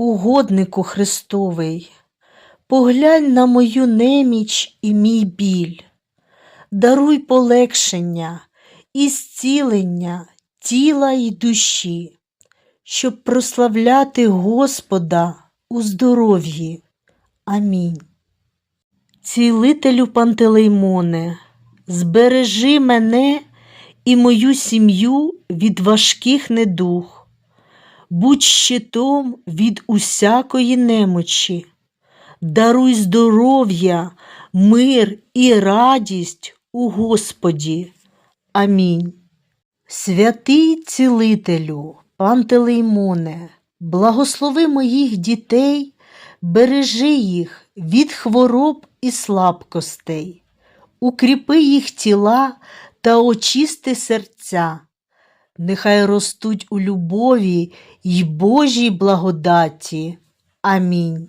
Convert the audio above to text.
угоднику Христовий, поглянь на мою неміч і мій біль, даруй полегшення і зцілення тіла й душі, щоб прославляти Господа у здоров'ї. Амінь. Цілителю Пантелеймоне, збережи мене і мою сім'ю від важких недуг, будь щитом від усякої немочі, даруй здоров'я, мир і радість у Господі. Амінь. Святий цілителю, Пантелеймоне, благослови моїх дітей, бережи їх від хвороб і слабкостей, укріпи їх тіла та очисти серця. Нехай ростуть у любові й Божій благодаті. Амінь.